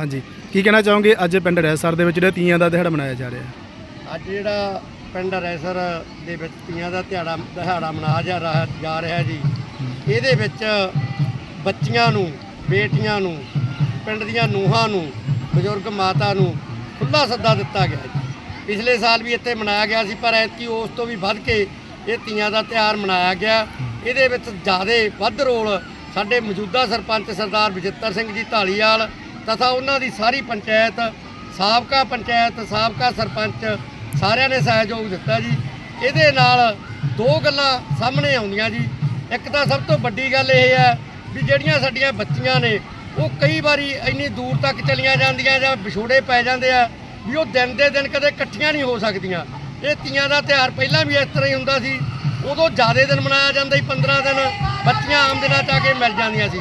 ਹਾਂਜੀ। ਕੀ ਕਹਿਣਾ ਚਾਹੋਗੇ? ਅੱਜ ਪਿੰਡ ਰੈਸਰ ਦੇ ਵਿੱਚ ਜਿਹੜਾ ਤੀਆਂ ਦਾ ਦਿਹਾੜਾ ਮਨਾਇਆ ਜਾ ਰਿਹਾ ਹੈ। ਅੱਜ ਜਿਹੜਾ ਪਿੰਡ ਰੈਸਰ ਦੇ ਵਿੱਚ ਤੀਆਂ ਦਾ ਦਿਹਾੜਾ ਦਿਹਾੜਾ ਮਨਾਇਆ ਜਾ ਰਿਹਾ ਜਾ ਰਿਹਾ ਜੀ। ਇਹਦੇ ਵਿੱਚ ਬੱਚੀਆਂ ਨੂੰ ਬੇਟੀਆਂ ਨੂੰ ਪਿੰਡ ਦੀਆਂ ਨੂੰਹਾਂ ਨੂੰ ਬਜ਼ੁਰਗ ਮਾਤਾ ਨੂੰ ਖੁੱਲਾ ਸੱਦਾ ਦਿੱਤਾ ਗਿਆ ਜੀ। ਪਿਛਲੇ ਸਾਲ ਵੀ ਇੱਥੇ ਮਨਾਇਆ ਗਿਆ ਸੀ ਪਰ ਐਤਕੀ ਉਸ ਤੋਂ ਵੀ ਵੱਧ ਕੇ ਇਹ ਤੀਆਂ ਦਾ ਤਿਉਹਾਰ ਮਨਾਇਆ ਗਿਆ। ਇਹਦੇ ਵਿੱਚ ਜ਼ਿਆਦਾ ਵੱਧ ਰੋਲ ਸਾਡੇ ਮੌਜੂਦਾ ਸਰਪੰਚ ਸਰਦਾਰ ਬਜਿੱਤਰ ਸਿੰਘ ਜੀ ਢਾਲੀਵਾਲ ਤਥਾ ਉਹਨਾਂ ਦੀ ਸਾਰੀ ਪੰਚਾਇਤ, ਸਾਬਕਾ ਪੰਚਾਇਤ, ਸਾਬਕਾ ਸਰਪੰਚ ਸਾਰਿਆਂ ਨੇ ਸਹਿਯੋਗ ਦਿੱਤਾ ਜੀ। ਇਹਦੇ ਨਾਲ ਦੋ ਗੱਲਾਂ ਸਾਹਮਣੇ ਆਉਂਦੀਆਂ ਜੀ। ਇੱਕ ਤਾਂ ਸਭ ਤੋਂ ਵੱਡੀ ਗੱਲ ਇਹ ਹੈ ਵੀ ਜਿਹੜੀਆਂ ਸਾਡੀਆਂ ਬੱਚੀਆਂ ਨੇ, ਉਹ ਕਈ ਵਾਰੀ ਇੰਨੀ ਦੂਰ ਤੱਕ ਚਲੀਆਂ ਜਾਂਦੀਆਂ ਜਾਂ ਵਿਛੋੜੇ ਪੈ ਜਾਂਦੇ ਆ ਵੀ ਉਹ ਦਿਨ ਦੇ ਦਿਨ ਕਦੇ ਇਕੱਠੀਆਂ ਨਹੀਂ ਹੋ ਸਕਦੀਆਂ। ਇਹ ਤੀਆਂ ਦਾ ਤਿਉਹਾਰ ਪਹਿਲਾਂ ਵੀ ਇਸ ਤਰ੍ਹਾਂ ਹੀ ਹੁੰਦਾ ਸੀ। ਉਦੋਂ ਜ਼ਿਆਦਾ ਦਿਨ ਮਨਾਇਆ ਜਾਂਦਾ ਸੀ 15 ਦਿਨ ਬੱਚੀਆਂ ਆਮ ਦਿਨਾਂ ਚ ਆ ਕੇ ਮਿਲ ਜਾਂਦੀਆਂ ਸੀ।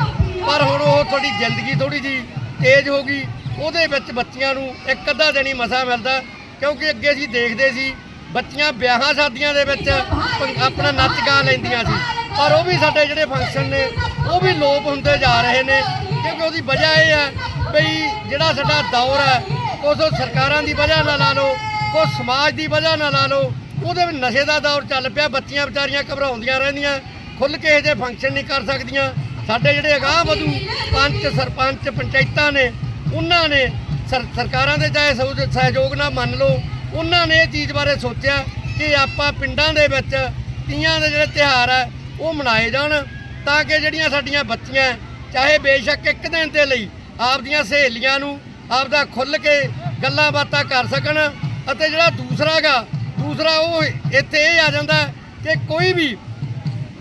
ਪਰ ਹੁਣ ਉਹ ਤੁਹਾਡੀ ਜ਼ਿੰਦਗੀ ਥੋੜੀ ਜੀ ਤੇਜ਼ ਹੋ ਗਈ, ਉਹਦੇ ਵਿੱਚ ਬੱਚੀਆਂ ਨੂੰ ਇੱਕ ਅੱਧਾ ਦਿਨ ਹੀ ਮਸਾ ਮਿਲਦਾ, ਕਿਉਂਕਿ ਅੱਗੇ ਅਸੀਂ ਦੇਖਦੇ ਸੀ, ਬੱਚੀਆਂ ਵਿਆਹਾਂ ਸ਼ਾਦੀਆਂ ਦੇ ਵਿੱਚ ਆਪਣਾ ਨੱਚ ਗਾ ਲੈਂਦੀਆਂ ਸੀ। ਪਰ ਉਹ ਵੀ ਸਾਡੇ ਜਿਹੜੇ ਫੰਕਸ਼ਨ ਨੇ, ਉਹ ਵੀ ਲੋਪ ਹੁੰਦੇ ਜਾ ਰਹੇ ਨੇ, ਕਿਉਂਕਿ ਉਹਦੀ ਵਜ੍ਹਾ ਇਹ ਹੈ ਵੀ ਜਿਹੜਾ ਸਾਡਾ ਦੌਰ ਹੈ, ਉਸ ਸਰਕਾਰਾਂ ਦੀ ਵਜ੍ਹਾ ਨਾਲ ਲਾ ਲਓ, ਕੁਛ ਸਮਾਜ ਦੀ ਵਜ੍ਹਾ ਨਾਲ ਲਾ ਲਓ, ਉਹਦੇ ਵਿੱਚ ਨਸ਼ੇ ਦਾ ਦੌਰ ਚੱਲ ਪਿਆ, ਬੱਚੀਆਂ ਵਿਚਾਰੀਆਂ ਘਬਰਾਉਂਦੀਆਂ ਰਹਿੰਦੀਆਂ ਖੁੱਲ ਕੇ ਇਹਦੇ ਫੰਕਸ਼ਨ ਨਹੀਂ ਕਰ ਸਕਦੀਆਂ। ਸਾਡੇ ਜਿਹੜੇ ਅਗਾਹ ਵਧੂ, ਪੰਚ ਸਰਪੰਚ ਪੰਚਾਇਤਾਂ ਨੇ, ਉਹਨਾਂ ਨੇ ਸਰ- ਸਰਕਾਰਾਂ ਦੇ ਚਾਹੇ ਸਹਿਯੋਗ- ਸਹਿਯੋਗ ਨਾਲ ਮੰਨ ਲਓ, ਉਹਨਾਂ ਨੇ ਇਹ ਚੀਜ਼ ਬਾਰੇ ਸੋਚਿਆ ਕਿ ਆਪਾਂ ਪਿੰਡਾਂ ਦੇ ਵਿੱਚ ਤੀਆਂ ਦੇ ਜਿਹੜੇ ਤਿਉਹਾਰ ਆ, ਉਹ ਮਨਾਏ ਜਾਣ ਤਾਂ ਕਿ ਜਿਹੜੀਆਂ ਸਾਡੀਆਂ ਬੱਚੀਆਂ, ਚਾਹੇ ਬੇਸ਼ੱਕ ਇੱਕ ਦਿਨ ਦੇ ਲਈ ਆਪਦੀਆਂ ਸਹੇਲੀਆਂ ਨੂੰ ਆਪਦਾ ਖੁੱਲ ਕੇ ਗੱਲਾਂ ਬਾਤਾਂ ਕਰ ਸਕਣ ਅਤੇ ਜਿਹੜਾ ਦੂਸਰਾ ਗਾ ਦੂਸਰਾ ਉਹ ਇੱਥੇ ਇਹ ਆ ਜਾਂਦਾ ਕਿ ਕੋਈ ਵੀ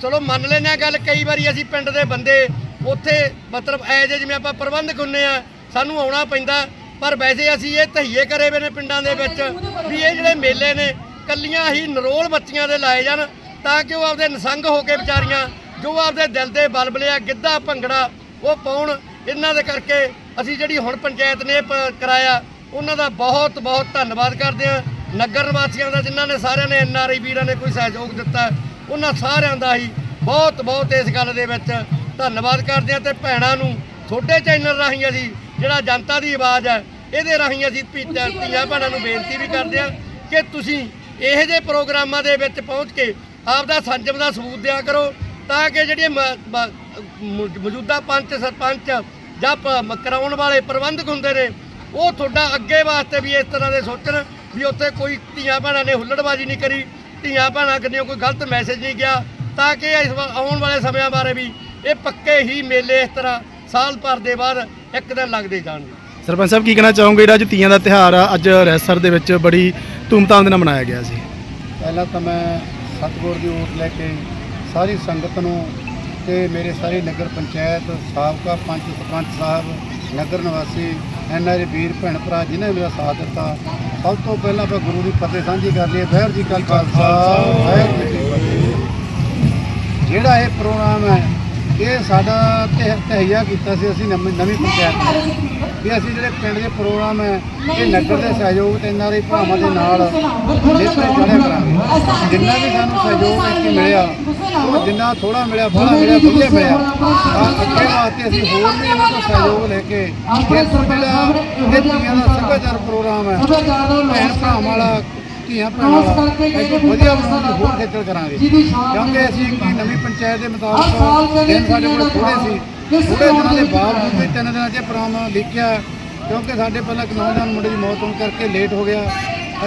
ਚਲੋ ਮੰਨ ਲੈਂਦੇ ਹਾਂ ਗੱਲ, ਕਈ ਵਾਰੀ ਅਸੀਂ ਪਿੰਡ ਦੇ ਬੰਦੇ ਉੱਥੇ ਮਤਲਬ ਐ ਜੇ ਜਿਵੇਂ ਆਪਾਂ ਪ੍ਰਬੰਧਕ ਹੁੰਨੇ ਆ, ਸਾਨੂੰ ਆਉਣਾ ਪੈਂਦਾ, ਪਰ ਵੈਸੇ ਅਸੀਂ ਇਹ ਤਹੀਏ ਕਰੇ ਵੇ ਨੇ ਪਿੰਡਾਂ ਦੇ ਵਿੱਚ ਵੀ ਇਹ ਜਿਹੜੇ ਮੇਲੇ ਨੇ ਕੱਲੀਆਂ ਹੀ ਨਰੋਲ ਬੱਚੀਆਂ ਦੇ ਲਾਏ ਜਾਣ ਤਾਂ ਕਿ ਉਹ ਆਪਦੇ ਨਸੰਗ ਹੋ ਕੇ ਵਿਚਾਰੀਆਂ, ਜੋ ਆਪਦੇ ਦਿਲ ਦੇ ਬਲਬਲੇ ਆ ਗਿੱਧਾ, ਭੰਗੜਾ, ਉਹ ਪਾਉਣ, ਇਹਨਾਂ ਦੇ ਕਰਕੇ ਅਸੀਂ ਜਿਹੜੀ ਹੁਣ ਪੰਚਾਇਤ ਨੇ ਇਹ ਕਰਾਇਆ, ਉਹਨਾਂ ਦਾ ਬਹੁਤ ਬਹੁਤ ਧੰਨਵਾਦ ਕਰਦੇ ਆ ਨਗਰ ਨਿਵਾਸੀਆਂ ਦਾ ਜਿਨ੍ਹਾਂ ਨੇ ਸਾਰਿਆਂ ਨੇ ਐਨਆਰਆਈ ਵੀਰਾਂ ਨੇ ਕੋਈ ਸਹਿਯੋਗ ਦਿੱਤਾ ਉਹਨਾਂ ਸਾਰਿਆਂ ਦਾ ਹੀ ਬਹੁਤ ਬਹੁਤ ਇਸ ਗੱਲ ਦੇ ਵਿੱਚ ਧੰਨਵਾਦ ਕਰਦੇ ਆ ਤੇ ਭੈਣਾਂ ਨੂੰ ਤੁਹਾਡੇ ਚੈਨਲ ਰਾਹੀਂ ਅਸੀਂ ਜਿਹੜਾ ਜਨਤਾ ਦੀ ਆਵਾਜ਼ ਹੈ ਇਹਦੇ ਰਾਹੀਂ ਅਸੀਂ ਧੀਆਂ ਭੈਣਾਂ ਨੂੰ ਬੇਨਤੀ ਵੀ ਕਰਦੇ ਆ ਕਿ ਤੁਸੀਂ ਇਹੋ ਜਿਹੇ ਪ੍ਰੋਗਰਾਮਾਂ ਦੇ ਵਿੱਚ ਪਹੁੰਚ ਕੇ ਆਪਦਾ ਸੰਜਮ ਦਾ ਸਬੂਤ ਦਿਆ ਕਰੋ ਤਾਂ ਕਿ ਮ- ਮੌਜੂਦਾ ਪੰਚ ਸਰਪੰਚ ਜਾਂ ਕਰਾਉਣ ਵਾਲੇ ਪ੍ਰਬੰਧਕ ਹੁੰਦੇ ਨੇ ਉਹ ਤੁਹਾਡਾ ਅੱਗੇ ਵਾਸਤੇ ਵੀ ਇਸ ਤਰ੍ਹਾਂ ਦੇ ਸੋਚਣ ਵੀ ਉੱਥੇ ਕੋਈ ਧੀਆਂ ਭੈਣਾਂ ਨੇ ਹੁੱਲੜਬਾਜ਼ੀ ਨਹੀਂ ਕਰੀ। ਧੀਆਂ ਭੈਣਾਂ ਕੰਨਿਓ ਕੋਈ ਗਲਤ ਮੈਸੇਜ ਨਹੀਂ ਗਿਆ ਤਾਂ ਕਿ ਇਸ ਆਉਣ ਵਾਲੇ ਸਮਿਆਂ ਬਾਰੇ ਵੀ ਇਹ ਪੱਕੇ ਹੀ ਮੇਲੇ ਇਸ ਤਰ੍ਹਾਂ ਸਾਲ ਭਰ ਦੇ ਬਾਅਦ ਇੱਕ ਦਿਨ ਲੱਗਦੇ ਜਾਣਗੇ। ਸਰਪੰਚ ਸਾਹਿਬ ਕੀ ਕਹਿਣਾ ਚਾਹੋਗੇ? ਜਿਹੜਾ ਅੱਜ ਤੀਆਂ ਦਾ ਤਿਹਾਰ ਆ ਅੱਜ ਰੈਸਰ ਦੇ ਵਿੱਚ ਬੜੀ ਧੂਮਧਾਮ ਦੇ ਨਾਲ ਮਨਾਇਆ ਗਿਆ ਸੀ। ਪਹਿਲਾਂ ਤਾਂ ਮੈਂ ਸਤਿਗੁਰ ਦੀ ਓਟ ਲੈ ਕੇ ਸਾਰੀ ਸੰਗਤ ਨੂੰ ਤੇ ਮੇਰੇ ਸਾਰੇ ਨਗਰ ਪੰਚਾਇਤ ਸਾਬਕਾ ਪੰਚ ਸਰਪੰਚ ਸਾਹਿਬ ਨਗਰ ਨਿਵਾਸੀ ਐਨਆਰਏ ਵੀਰ, ਭੈਣ ਭਰਾ ਜਿਨ੍ਹਾਂ ਮੇਰਾ ਸਾਥ ਦਿੱਤਾ, ਸਭ ਤੋਂ ਪਹਿਲਾਂ ਆਪਾਂ ਗੁਰੂ ਦੀ ਫਤਿਹ ਸਾਂਝੀ ਕਰ ਲਈਏ। ਵਾਹਿਗੁਰੂ ਜੀ ਕਾ ਖਾਲਸਾ, ਵਾਹਿਗੁਰੂ ਜੀ ਕੀ ਫਤਿਹ। ਜਿਹੜਾ ਇਹ ਪ੍ਰੋਗਰਾਮ ਹੈ, ਇਹ ਸਾਡਾ ਤਹਿ- ਤਹਿਈਆ ਕੀਤਾ ਸੀ, ਅਸੀਂ ਨਵੀਂ ਨਵੀਂ ਪੰਚਾਇਤ ਵੀ ਅਸੀਂ ਜਿਹੜੇ ਪਿੰਡ ਦੇ ਪ੍ਰੋਗਰਾਮ ਹੈ ਇਹ ਨਗਰ ਦੇ ਸਹਿਯੋਗ ਤੇ ਇਹਨਾਂ ਦੇ ਭਰਾਵਾਂ ਦੇ ਨਾਲ ਨਿਤ ਚੜਿਆ ਕਰਾਂਗੇ। ਜਿੰਨਾ ਵੀ ਸਾਨੂੰ ਸਹਿਯੋਗ ਇੱਥੇ ਮਿਲਿਆ ਜਿੰਨਾ ਥੋੜਾ ਮਿਲਿਆ ਬੜਾ ਮਿਲਿਆ ਵਧੀਆ ਮਿਲਿਆ। ਤਾਂ ਅੱਗੇ ਵਾਸਤੇ ਅਸੀਂ ਹੋਰ ਵੀ ਇਹਨਾਂ ਤੋਂ ਸਹਿਯੋਗ ਲੈ ਕੇ ਇਹ ਤੋਂ ਜਿਹੜਾ ਇਹ ਤੀਆਂ ਦਾ ਸੱਭਿਆਚਾਰ ਪ੍ਰੋਗਰਾਮ ਹੈ। ਭੈਣ ਭਰਾਵਾਂ ਵਾਲਾ ਧੀਆਂ ਭੈਣਾਂ ਵਾਲਾ ਇੱਕ ਵਧੀਆ ਬਣਾਉਣ ਦੀ ਹੋਰ ਖੇਚਲ ਕਰਾਂਗੇ। ਕਿਉਂਕਿ ਅਸੀਂ ਇੱਕ ਨਵੀਂ ਪੰਚਾਇਤ ਦੇ ਮੁਤਾਬਕ ਦਿਨ ਸਾਡੇ ਕੋਲ ਥੋੜੇ ਸੀ। ਥੋੜੇ ਦਿਨਾਂ ਦੇ ਬਾਵਜੂਦ ਵੀ ਤਿੰਨ ਦਿਨਾਂ 'ਚ ਇਹ ਪ੍ਰੋਗਰਾਮ ਲਿਖਿਆ ਕਿਉਂਕਿ ਸਾਡੇ ਪਹਿਲਾਂ ਇੱਕ ਨੌਜਵਾਨ ਮੁੰਡੇ ਦੀ ਮੌਤ ਹੋਣ ਕਰਕੇ ਲੇਟ ਹੋ ਗਿਆ।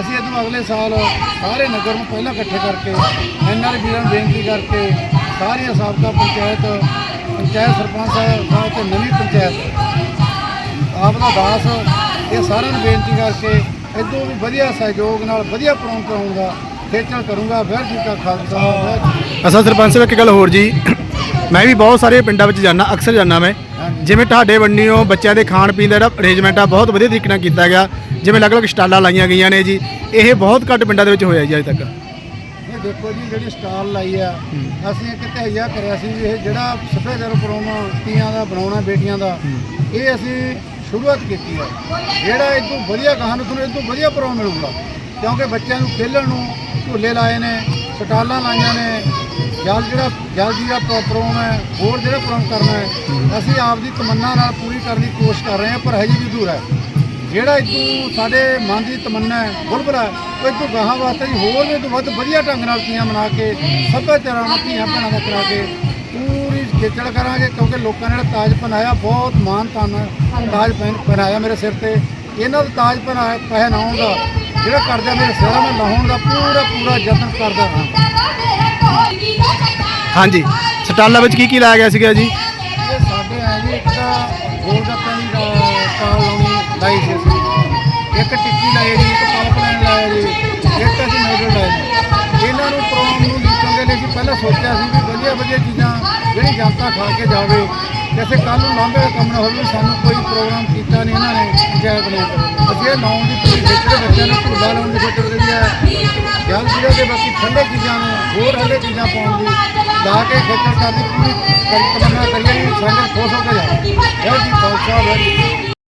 ਅਸੀਂ ਇਹਨੂੰ ਅਗਲੇ ਸਾਲ ਸਾਰੇ ਨਗਰ ਨੂੰ ਪਹਿਲਾਂ ਇਕੱਠੇ ਕਰਕੇ ਐਨਆਰ ਵੀਰਾਂ ਨੂੰ ਬੇਨਤੀ ਕਰਕੇ ਸਾਰੀਆਂ ਸਾਬਕਾ ਪੰਚਾਇਤ ਪੰਚਾਇਤ ਸਰਪੰਚ ਸਾਹਿਬ ਤੇ ਨਵੀਂ ਪੰਚਾਇਤ ਆਪ ਦਾ ਦਾਸ ਇਹ ਸਾਰਿਆਂ ਨੂੰ ਬੇਨਤੀ ਕਰਕੇ ਇਦੋਂ ਵੀ ਵਧੀਆ ਸਹਿਯੋਗ ਨਾਲ ਵਧੀਆ ਪ੍ਰੋਗਰਾਮ ਕਰਾਉਣ ਦਾ ਖੇਚਲ ਕਰੂੰਗਾ। ਵਾਹਿਗੁਰੂ ਜੀ ਕਾ ਖਾਲਸਾ ਅਸਲ ਸਰਪੰਚ ਸਾਹਿਬ ਇੱਕ ਗੱਲ ਹੋਰ ਜੀ। ਮੈਂ ਵੀ ਬਹੁਤ ਸਾਰੇ ਪਿੰਡਾਂ ਵਿੱਚ ਜਾਂਦਾ ਅਕਸਰ ਜਾਂਦਾ ਮੈਂ। ਜਿਵੇਂ ਤੁਹਾਡੇ ਵੰਡੀਓ ਬੱਚਿਆਂ ਦੇ ਖਾਣ ਪੀਣ ਦਾ ਜਿਹੜਾ ਅਰੇਂਜਮੈਂਟ ਆ ਬਹੁਤ ਵਧੀਆ ਤਰੀਕੇ ਨਾਲ ਕੀਤਾ ਗਿਆ। ਜਿਵੇਂ ਅਲੱਗ-ਅਲੱਗ ਸਟਾਲਾਂ ਲਾਈਆਂ ਗਈਆਂ ਨੇ ਜੀ ਇਹ ਬਹੁਤ ਘੱਟ ਪਿੰਡਾਂ ਦੇ ਵਿੱਚ ਹੋਇਆ ਜੀ ਅਜੇ ਤੱਕ। ਇਹ ਦੇਖੋ ਜੀ ਜਿਹੜੀ ਸਟਾਲ ਲਾਈ ਆ ਅਸੀਂ ਇੱਕ ਤਹਈਆ ਕਰਿਆ ਸੀ ਵੀ ਇਹ ਜਿਹੜਾ ਸੱਭਿਆਚਾਰ ਪ੍ਰੋਗਰਾਮ ਤੀਆਂ ਦਾ ਬਣਾਉਣਾ ਬੇਟੀਆਂ ਦਾ ਇਹ ਅਸੀਂ ਸ਼ੁਰੂਆਤ ਕੀਤੀ ਆ। ਜਿਹੜਾ ਇਹ ਤੋਂ ਵਧੀਆ ਕਹਾਣੀ ਤੁਹਾਨੂੰ ਇਹ ਤੋਂ ਵਧੀਆ ਪ੍ਰੋਗਰਾਮ ਮਿਲੂਗਾ। ਕਿਉਂਕਿ ਬੱਚਿਆਂ ਨੂੰ ਖੇਲਣ ਨੂੰ ਝੂਲੇ ਲਾਏ ਨੇ ਸਟਾਲਾਂ ਲਾਈਆਂ ਨੇ, ਜਲ ਜਿਹੜਾ, ਜਲ ਜੀ ਦਾ ਪ੍ਰੋ- ਪ੍ਰੋਗਰਾਮ ਹੈ, ਹੋਰ ਜਿਹੜਾ ਪ੍ਰੋਗਰਾਮ ਕਰਨਾ ਹੈ, ਅਸੀਂ ਆਪ ਦੀ ਤਮੰਨਾ ਨਾਲ ਪੂਰੀ ਕਰਨ ਦੀ ਕੋਸ਼ਿਸ਼ ਕਰ ਰਹੇ ਹਾਂ, ਪਰ ਹਜੇ ਵੀ ਅਧੂਰਾ ਹੈ। ਜਿਹੜਾ ਇਦੋਂ ਸਾਡੇ ਮਨ ਦੀ ਤਮੰਨਾ ਹੈ, ਬੁਲਬੁਲਾ ਉਹ ਇਦੋਂ ਗਾਹਾਂ ਵਾਸਤੇ ਜੀ ਹੋਰ ਵੀ ਤੋਂ ਵੱਧ ਵਧੀਆ ਢੰਗ ਨਾਲ ਤੀਆਂ ਮਨਾ ਕੇ, ਸੱਭਿਆਚਾਰਾਂ ਨੂੰ ਧੀਆਂ ਭੈਣਾਂ ਦਾ ਕਰਾ ਕੇ ਪੂਰੀ ਖੇਚਲ ਕਰਾਂਗੇ, ਕਿਉਂਕਿ ਲੋਕਾਂ ਨੇ ਜਿਹੜਾ ਤਾਜ ਪਹਿਨਾਇਆ, ਬਹੁਤ ਮਾਨ ਤਾਨ ਤਾਜ ਪਹਿਨ ਪਹਿਨਾਇਆ ਮੇਰੇ ਸਿਰ ਤੇ। ਇਹਨਾਂ ਦਾ ਤਾਜ ਪਹਿਨਾਇਆ ਪਹਿਨਾਉਣ ਦਾ ਜਿਹੜਾ ਕਰਦਾ ਮੇਰੇ ਸਿਰ ਮੈਂ ਲਾਉਣ ਦਾ ਪੂਰਾ ਪੂਰਾ ਯਤਨ ਕਰਦਾ ਹਾਂ ਹਾਂਜੀ। ਸਟਾਲਾਂ ਵਿੱਚ ਕੀ ਕੀ ਲਾਇਆ ਗਿਆ ਸੀਗਾ ਜੀ? ਇਹ ਸਾਡੇ ਹੈ ਜੀ ਇੱਕ ਤਾਂ ਗੋਲ ਗੱਪਿਆਂ ਦੀ ਸਟਾਲ ਲਾਉਣੀ ਲਾਈ ਸੀ ਅਸੀਂ। ਇੱਕ ਟਿੱਕੀ ਲਾਈ ਜੀ ਇੱਕ ਪਾਈਪਲਾਈਨ ਲਾਇਆ ਜੀ ਇੱਕ ਅਸੀਂ ਨੂਡਲ ਲਾਏ ਜੀ। ਇਹਨਾਂ ਨੂੰ ਪ੍ਰੋਗਰਾਮ ਨੂੰ ਲਿਖਣ ਦੇ ਲਈ ਅਸੀਂ ਪਹਿਲਾਂ ਸੋਚਿਆ ਸੀ ਵੀ ਵਧੀਆ ਵਧੀਆ ਚੀਜ਼ਾਂ ਜਿਹੜੀ ਜਨਤਾ ਖਾ ਕੇ ਜਾਵੇ। ਜੈਸੇ ਕੱਲ ਨੂੰ ਲਾਂਭੇ ਦਾ ਕੰਮ ਨਾ ਹੋਵੇ, ਸਾਨੂੰ ਕੋਈ ਪ੍ਰੋਗਰਾਮ ਕੀਤਾ ਨਹੀਂ ਇਹਨਾਂ ਨੇ, ਪੰਚਾਇਤ ਨੇ। ਅਸੀਂ ਇਹ ਲਾਉਣ ਦੀ ਪੂਰੀ ਖੇਚਲ ਬੱਚਿਆਂ ਨੂੰ ਝੂਲਾ ਲਾਉਣ ਦੀ ਖੇਚਲ ਕਰੀ ਹੈ। ਜਲ ਜਿਹੜੇ ਦੇ ਬਾਕੀ ਠੰਡੇ ਚੀਜ਼ਾਂ ਨੂੰ, ਹੋਰ ਠੰਡੇ ਚੀਜ਼ਾਂ ਪਾਉਣ ਦੀ, ਲਾ ਕੇ ਖੇਤਰ ਸਾਡੀ ਪੂਰੀ ਤਮੰਨਾ ਕਰੀਏ ਸੰਗਤ ਖੁਸ਼ ਹੋ ਕੇ ਜਾਵੇ। ਜੈ ਜੀ ਖਾਲਸਾ, ਵਾਹਿਗੁਰੂ ਜੀ